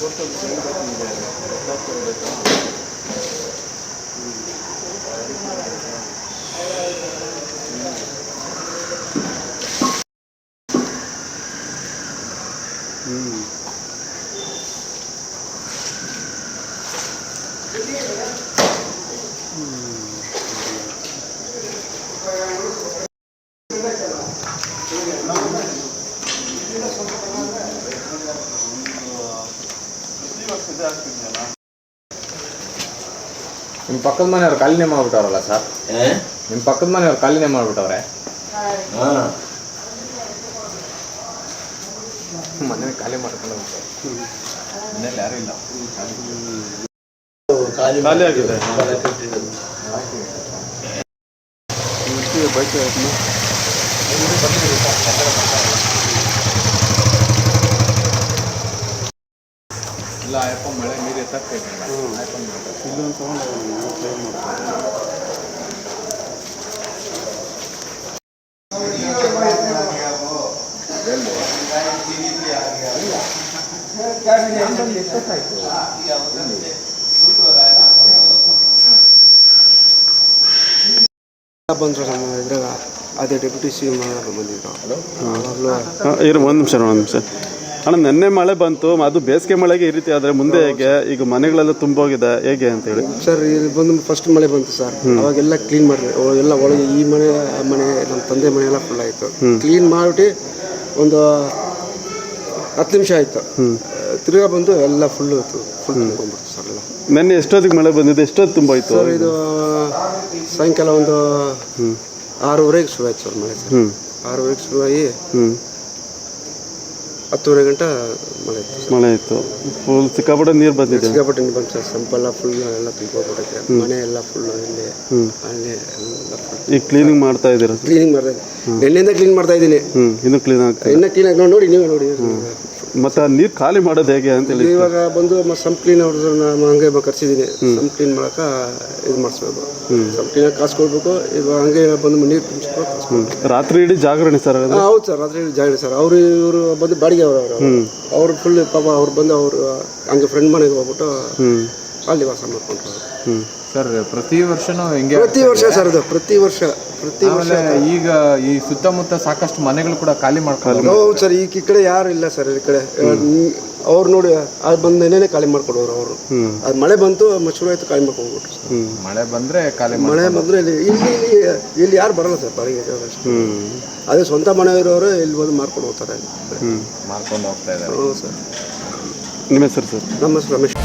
Camera ಮುಂದೆ ಬಂದು ನಿಮ್ಮ ಪಕ್ಕದ ಮನೆಯವ್ರು ಖಾಲಿನೇ ಮಾಡ್ಬಿಟ್ಟವ್ರಲ್ಲ ಸರ್? ನಿಮ್ಮ ಪಕ್ಕದ ಮನೆಯವ್ರು ಖಾಲಿನೇ ಮಾಡ್ಬಿಟ್ಟವ್ರೆ? ಮನೆ ಖಾಲಿ ಮಾಡ್ಕೊಂಡು ಮನೇಲಿ ಯಾರು ಇಲ್ಲ. ಖಾಲಿ ಆಗಿದೆ. ಇಲ್ಲ ಮಳೆ ನೀರು ಎತ್ತಕ್ಕೆ ಬಂದರು ನಮ್ಮ ಇದ್ರಾಗ ಅದೇ ಡೆಪ್ಯೂಟಿ ಸಿ ಎಂ ಬಂದಿದ್ರು. ಇರು, ಒಂದು ನಿಮಿಷ ಒಂದು ನಿಮಿಷ. ಅಣ್ಣ ನೆನ್ನೆ ಮಳೆ ಬಂತು ಅದು ಬೇಸಿಗೆ ಮಳೆಗೆ ಈ ರೀತಿ ಆದರೆ ಮುಂದೆ ಹೇಗೆ? ಈಗ ಮನೆಗಳೆಲ್ಲ ತುಂಬೋಗಿದೆ ಹೇಗೆ ಅಂತ ಹೇಳಿ. ಸರ್ ಇಲ್ಲಿ ಬಂದು ಫಸ್ಟ್ ಮಳೆ ಬಂತು ಸರ್. ಅವಾಗೆಲ್ಲ ಕ್ಲೀನ್ ಮಾಡಿದೆ ಎಲ್ಲ ಒಳಗೆ ಈ ಮನೆ ಆ ಮನೆ ನಮ್ಮ ತಂದೆ ಮನೆ ಎಲ್ಲ ಫುಲ್ ಆಯ್ತು. ಕ್ಲೀನ್ ಮಾಡಿಬಿಟ್ಟು ಒಂದು ಹತ್ತು ನಿಮಿಷ ಆಯಿತು. ತಿರ್ಗಾ ಬಂದು ಎಲ್ಲ ಫುಲ್ ಫುಲ್ ತುಂಬಿಡ್ತು ಸರ್ ಎಲ್ಲ. ನೆನ್ನೆ ಎಷ್ಟೊತ್ತಿಗೆ ಮಳೆ ಬಂದಿದೆ? ಎಷ್ಟೊತ್ತು ತುಂಬೋಯ್ತು? ಸರ್ ಇದು ಸಾಯಂಕಾಲ ಒಂದು ಆರೂವರೆಗೆ ಶುರು ಆಯ್ತು ಸರ್ ಮಳೆ ಸರ್. ಆರೂವರೆಗೆ ಶುರುವಾಗಿ ಹತ್ತುವರೆ ಗಂಟೆ ಮಳೆ ಇತ್ತು. ಮಳೆ ಇತ್ತು. ಫುಲ್ ಸಿಕ್ಕಾಪಟ್ಟೆ ನೀರು ಬಂದಿದೆ. ಸಿಕ್ಕಾಪಟ್ಟೆ ನೀರು ಬಂತು ಸರ್. ಸಂಪೆಲ್ಲ ಫುಲ್ ಎಲ್ಲ ತುಂಬ್ಕೊಂಡ್ಬಿಟ್ಟೈತೆ ಮನೆ ಎಲ್ಲ ಫುಲ್ ಇಲ್ಲಿ. ಅಲ್ಲಿ ಎಲ್ಲ ಫುಲ್ ಈಗ ಕ್ಲೀನಿಂಗ್ ಮಾಡ್ತಾ ಇದ್ದೀರಾ? ಕ್ಲೀನಿಂಗ್ ಮಾಡ್ತಾ ಇದ್ದೀನಿ. ನೆನ್ನೆಯಿಂದ ಕ್ಲೀನ್ ಮಾಡ್ತಾ ಇದ್ದೀನಿ. ಹ್ಞೂ ಇನ್ನೂ ಕ್ಲೀನ್ ಆಗ್ತದೆ ಇನ್ನೂ ಕ್ಲೀನ್ ಆಗಿ ನೋಡಿ ನೀವೇ ನೋಡಿ. ಮತ್ತೆ ನೀರು ಖಾಲಿ ಮಾಡೋದು ಹೇಗೆ ಅಂತ ಹೇಳಿ. ಇವಾಗ ಬಂದು ಮತ್ತು ಸಂಪ್ ಕ್ಲೀನ್ ಅವ್ರನ್ನ ಹಂಗೆ ಕರ್ಸಿದ್ದೀನಿ ಸಂಪ್ ಕ್ಲೀನ್ ಮಾಡಕ ಇದು ಮಾಡಿಸ್ಬೇಕು. ಸಂಪ್ ಕ್ಲೀನ್ ಕಾಸು ಕೊಡ್ಬೇಕು ಇವಾಗ ಹಂಗೆ ಬಂದು ನೀರು ತುಂಬಿಸ್ಬೇಕು ರಾತ್ರಿ ಇಡೀ ಜಾಗರಣೆ ಸರ್ ಹೌದು ಸರ್. ರಾತ್ರಿ ಜಾಗ ಸರ್. ಅವರು ಇವರು ಬಂದು ಬಾಡಿಗೆ ಅವರು ಅವರು. ಅವ್ರು ಫುಲ್ ಪಾಪ ಅವ್ರು ಬಂದು ಅವರು ಹಂಗೆ ಫ್ರೆಂಡ್ ಮನೆಗೆ ಹೋಗ್ಬಿಟ್ಟು ಅಲ್ಲಿ ವಾಸ ಮಾಡ್ಕೊಂಡು ಹ್ಞೂ ಸರ್ ಪ್ರತಿ ವರ್ಷನೂ ಹೆಂಗೆ ಪ್ರತಿ ವರ್ಷ ಸರ್ ಅದು ಪ್ರತಿ ವರ್ಷ ಪ್ರತಿ ವರ್ಷ ಆಮೇಲೆ ಈಗ ಈ ಸುತ್ತಮುತ್ತ ಸಾಕಷ್ಟು ಮನೆಗಳು ಕೂಡ ಖಾಲಿ ಮಾಡ್ಕೊಂಡು ಹೌದು ಸರ್ ಈ ಈ ಕಡೆ ಯಾರು ಇಲ್ಲ ಸರ್ ಈ ಕಡೆ. ಅವ್ರು ನೋಡಿ ಅದು ಬಂದು ಖಾಲಿ ಮಾಡ್ಕೊಡೋರು ಅವರು. ಅದು ಮಳೆ ಬಂತು ಮತ್ತೆ ಶುರು ಆಯ್ತು ಖಾಲಿ ಮಾಡ್ಕೊಂಡ್ಬಿಟ್ರು ಸರ್. ಮಳೆ ಬಂದ್ರೆ ಖಾಲಿ ಮಳೆ ಬಂದ್ರೆ ಇಲ್ಲಿ ಇಲ್ಲಿ ಇಲ್ಲಿ ಇಲ್ಲಿ ಯಾರು ಬರಲ್ಲ ಸರ್ ಬಾಡಿಗೆ ಅಷ್ಟೇ. ಅದೇ ಸ್ವಂತ ಮನೆ ಇರೋರು ಇಲ್ಲಿ ಬಂದು ಮಾರ್ಕೊಂಡು ಹೋಗ್ತಾರೆ. ಮಾಡ್ಕೊಂಡು ಹೋಗ್ತಾ ಇದ್ದಾರೆ. ಹೌದು ಸರ್. ನಿಮ್ಮ ಹೆಸರು ಸರ್? ನಮ್ಮ ಹೆಸರು ರಮೇಶ್.